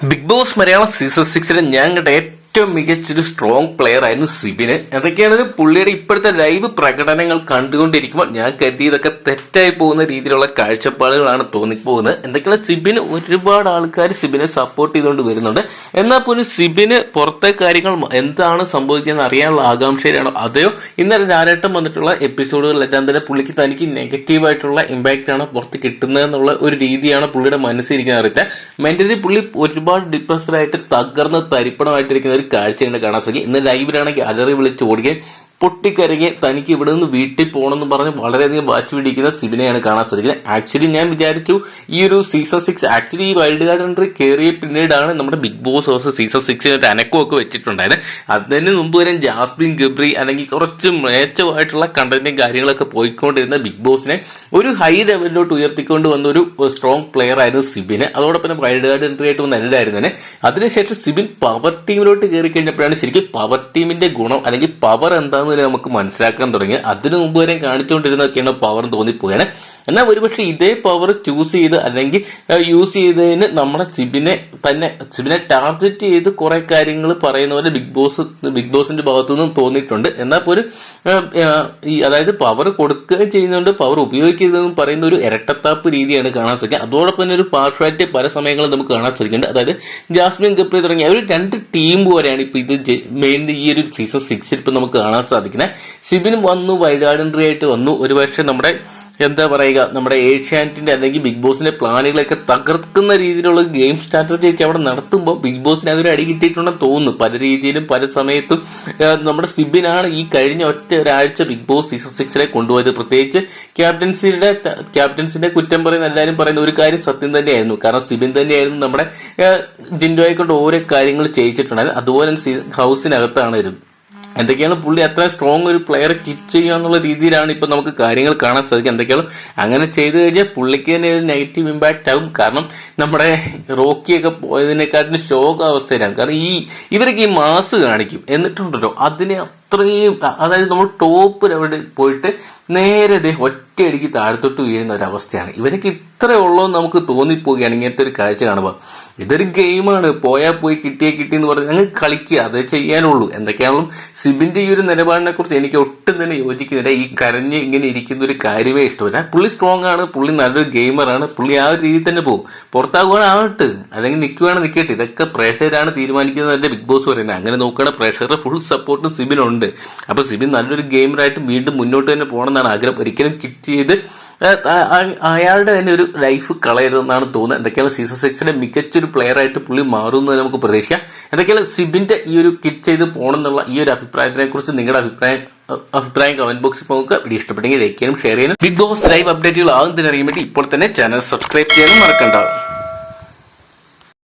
Big boss Malayalam season സിക്സിലെ ഞാൻ കണ്ട ഏറ്റവും മികച്ചൊരു സ്ട്രോങ് പ്ലെയർ ആയിരുന്നു സിബിന്. എന്തൊക്കെയാണ് പുള്ളിയുടെ ഇപ്പോഴത്തെ ലൈവ് പ്രകടനങ്ങൾ കണ്ടുകൊണ്ടിരിക്കുമ്പോൾ ഞാൻ കരുതി ഇതൊക്കെ തെറ്റായി പോകുന്ന രീതിയിലുള്ള കാഴ്ചപ്പാടുകളാണ് തോന്നിപ്പോകുന്നത്. എന്തൊക്കെയാണ് സിബിന് ഒരുപാട് ആൾക്കാർ സിബിനെ സപ്പോർട്ട് ചെയ്തുകൊണ്ട് വരുന്നുണ്ട്. എന്നാൽ പോലും സിബിന് പുറത്തെ കാര്യങ്ങൾ എന്താണ് സംഭവിക്കുന്നത് അറിയാനുള്ള ആകാംക്ഷയിലാണോ. അതെയോ? ഇന്നലെ ഞാനേട്ടം വന്നിട്ടുള്ള എപ്പിസോഡുകളിലെല്ലാം തന്നെ പുള്ളിക്ക് തനിക്ക് നെഗറ്റീവായിട്ടുള്ള ഇമ്പാക്റ്റ് ആണ് പുറത്ത് കിട്ടുന്നത് എന്നുള്ള ഒരു രീതിയാണ് പുള്ളിയുടെ മനസ്സിരിക്കുന്നത് അറിയില്ല മെന്റലി പുള്ളി ഒരുപാട് ഡിപ്രസ്ഡായിട്ട് തകർന്ന് തരിപ്പണമായിട്ടിരിക്കുന്ന ഒരു കാഴ്ചയാണ് കാണാൻ. സാധിക്കും ഇന്ന് ലൈവിലാണെങ്കിൽ അലറി വിളിച്ച് ഓടുകയും പൊട്ടിക്കരങ്ങി തനിക്ക് ഇവിടെ നിന്ന് വീട്ടിൽ പോകണമെന്ന് പറഞ്ഞ് വളരെയധികം വാശി പിടിക്കുന്ന സിബിനെയാണ് കാണാൻ സാധിക്കുന്നത്. ആക്ച്വലി ഞാൻ വിചാരിച്ചു ഈ ഒരു സീസൺ സിക്സ് ആക്ച്വലി ഈ വൈൽഡ് കാർഡ് എൻട്രി കയറിയ പിന്നീടാണ് നമ്മുടെ ബിഗ് ബോസ് ഹൗസ് സീസൺ സിക്സിന് ഒരു അനക്കമൊക്കെ വെച്ചിട്ടുണ്ടായത്. അതിന് മുമ്പ് വരെ ജാസ്മിൻ ഗബ്രി അല്ലെങ്കിൽ കുറച്ച് മേച്ചമായിട്ടുള്ള കണ്ടന്റും കാര്യങ്ങളൊക്കെ പോയിക്കൊണ്ടിരുന്ന ബിഗ് ബോസിനെ ഒരു ഹൈ ലെവലിലോട്ട് ഉയർത്തിക്കൊണ്ട് വന്ന ഒരു സ്ട്രോങ് പ്ലെയർ ആയിരുന്നു സിബിന്. അതോടൊപ്പം വൈൽഡ് കാർഡ് എൻട്രി ആയിട്ട് വന്ന എല്ലായിരുന്നു തന്നെ. അതിനുശേഷം സിബിൻ പവർ ടീമിലോട്ട് കയറി കഴിഞ്ഞപ്പോഴാണ് ശരിക്കും പവർ ടീമിന്റെ ഗുണം അല്ലെങ്കിൽ പവർ എന്താണെന്ന് തന്നെ നമുക്ക് മനസ്സിലാക്കാൻ തുടങ്ങി. അതിനു മുമ്പ് വരെ കാണിച്ചുകൊണ്ടിരുന്നൊക്കെയാണ് പവർ തോന്നിപ്പോയാണ് എന്നാൽ ഒരുപക്ഷെ ഇതേ പവർ ചൂസ് ചെയ്ത് അല്ലെങ്കിൽ യൂസ് ചെയ്തതിന് നമ്മുടെ സിബിനെ തന്നെ സിബിനെ ടാർഗറ്റ് ചെയ്ത് കുറെ കാര്യങ്ങൾ പറയുന്ന പോലെ ബിഗ് ബോസ് ബിഗ് ബോസിന്റെ ഭാഗത്തു നിന്നും തോന്നിയിട്ടുണ്ട്. എന്നാൽ ഏഹ്, ഈ അതായത് പവർ കൊടുക്കുകയും ചെയ്യുന്നുണ്ട് പവർ ഉപയോഗിക്കുന്നതെന്ന് പറയുന്ന ഒരു ഇരട്ടത്താപ്പ് രീതിയാണ് കാണാൻ സാധിക്കുക. അതോടൊപ്പം തന്നെ ഒരു പാർഷ്വാലിറ്റി പല സമയങ്ങളും നമുക്ക് കാണാൻ സാധിക്കുന്നുണ്ട്. അതായത് ജാസ്മിൻ ഗപ്രി തുടങ്ങിയ ഒരു രണ്ട് ടീം പോലെയാണ് ഇപ്പൊ ഇത് മെയിൻലി ഈ ഒരു സീസൺ സിക്സിൽ ഇപ്പൊ നമുക്ക് കാണാൻ സാധിക്കുന്നത് സിബിൻ വന്നു വൈഡാഡൻട്രി ആയിട്ട് വന്നു. ഒരുപക്ഷെ നമ്മുടെ എന്താ പറയുക നമ്മുടെ ഏഷ്യാനെറ്റിന്റെ അല്ലെങ്കിൽ ബിഗ് ബോസിന്റെ പ്ലാനുകളൊക്കെ തകർക്കുന്ന രീതിയിലുള്ള ഗെയിം സ്ട്രാറ്റജി ഒക്കെ അവിടെ നടത്തുമ്പോൾ ബിഗ് ബോസിന് അതൊരു അടി കിട്ടിയിട്ടുണ്ടെന്ന് തോന്നുന്നു. പല രീതിയിലും പല സമയത്തും നമ്മുടെ സിബിനാണ് ഈ കഴിഞ്ഞ ഒറ്റ ഒരാഴ്ച ബിഗ് ബോസ് സീസൺ സിക്സിലെ കൊണ്ടുപോയത്. പ്രത്യേകിച്ച് ക്യാപ്റ്റൻസിയുടെ ക്യാപ്റ്റൻസിന്റെ കുറ്റം പറയുന്ന എല്ലാവരും പറയുന്ന ഒരു കാര്യം സത്യം തന്നെയായിരുന്നു. കാരണം സിബിൻ തന്നെയായിരുന്നു നമ്മുടെ ജിൻഡോയെ കൊണ്ട് ഓരോ കാര്യങ്ങൾ ചെയ്യിച്ചിട്ടുണ്ടായിരുന്നു അതുപോലെ തന്നെ സീ- ഹൗസിനകത്താണ് ഇരുന്നത് എന്തൊക്കെയാണ് പുള്ളി അത്ര സ്ട്രോങ് ഒരു പ്ലെയറെ കിറ്റ് ചെയ്യുക എന്നുള്ള രീതിയിലാണ് ഇപ്പൊ നമുക്ക് കാര്യങ്ങൾ കാണാൻ സാധിക്കുക. എന്തൊക്കെയാണ്? അങ്ങനെ ചെയ്തു കഴിഞ്ഞാൽ പുള്ളിക്ക് തന്നെ ഒരു നെഗറ്റീവ് ഇമ്പാക്റ്റ് ആകും. കാരണം നമ്മുടെ റോക്കിയൊക്കെ പോയതിനെക്കാട്ടിന് ഷോക്ക് അവസ്ഥയിലാണ്. കാരണം ഈ ഇവരൊക്കെ ഈ മാസ് കാണിക്കും. എന്നിട്ടുണ്ടല്ലോ അതിനെ അത്രയും അതായത് നമ്മൾ ടോപ്പ് ലെവലിൽ പോയിട്ട് നേരെ ദേ ഒറ്റയടിക്ക് താഴത്തോട്ട് വീഴുന്ന ഒരു അവസ്ഥയാണ് ഇവരൊക്കെ ഇത്രയേ ഉള്ളൂ എന്ന് നമുക്ക് തോന്നിപ്പോവുകയാണ്. ഇങ്ങനത്തെ ഒരു കാഴ്ച കാണുമ്പോൾ ഇതൊരു ഗെയിമാണ്. പോയാൽ പോയി കിട്ടിയേ കിട്ടി എന്ന് പറഞ്ഞ് ഞങ്ങൾ കളിക്കുക. അതേ ചെയ്യാനുള്ളൂ. എന്തൊക്കെയാണെങ്കിലും സിബിന്റെ ഈ ഒരു നിലപാടിനെ കുറിച്ച് എനിക്ക് ഒട്ടും തന്നെ യോജിക്കുന്നില്ല. ഈ കരഞ്ഞ് ഇങ്ങനെ ഇരിക്കുന്ന ഒരു കാര്യമേ ഇഷ്ടമല്ല. പുള്ളി സ്ട്രോങ് ആണ്. പുള്ളി നല്ലൊരു ഗെയിമറാണ് പുള്ളി ആ ഒരു രീതിയിൽ തന്നെ പോകും. പുറത്താകുവാണ് ആവട്ടെ അല്ലെങ്കിൽ നിൽക്കുവാണ് നിൽക്കട്ടെ ഇതൊക്കെ പ്രേക്ഷകരാണ് തീരുമാനിക്കുന്നത് തന്നെ ബിഗ് ബോസ് പറയുന്നത്. അങ്ങനെ നോക്കുകയാണ് പ്രേക്ഷകരുടെ ഫുൾ സപ്പോർട്ടും സിബിനുണ്ട്. അപ്പോൾ സിബിൻ നല്ലൊരു ഗെയിമറായിട്ട് വീണ്ടും മുന്നോട്ട് തന്നെ പോകണം എന്നാണ് ആഗ്രഹം. ഒരിക്കലും കിറ്റ് ചെയ്ത് അയാളുടെ തന്നെ ഒരു ലൈഫ് കളയരുതെന്നാണ് തോന്നുന്നത്. എന്തൊക്കെയാണ് സീസൺ സിക്സിന്റെ മികച്ചൊരു പ്ലെയർ ആയിട്ട് പുള്ളി മാറുമെന്ന് നമുക്ക് പ്രതീക്ഷിക്കാം. എന്തൊക്കെയാണ് സിബിന്റെ ഈ ഒരു കിറ്റ് ചെയ്ത് പോകണമെന്നുള്ള ഈ ഒരു അഭിപ്രായത്തിനെ കുറിച്ച് നിങ്ങളുടെ അഭിപ്രായം അഭിപ്രായം കമന്റ് ബോക്സിൽ നമുക്ക് വീഡിയോ ഇഷ്ടപ്പെട്ടെങ്കിൽ ലൈക്ക് ചെയ്യാനും ഷെയർ ചെയ്യാനും. ബിഗ് ബോസ് ലൈവ് അപ്ഡേറ്റുകൾ ആകുന്നതിനറിയാൻ വേണ്ടി ഇപ്പോൾ തന്നെ ചാനൽ സബ്സ്ക്രൈബ് ചെയ്യാനും മറക്കണ്ട.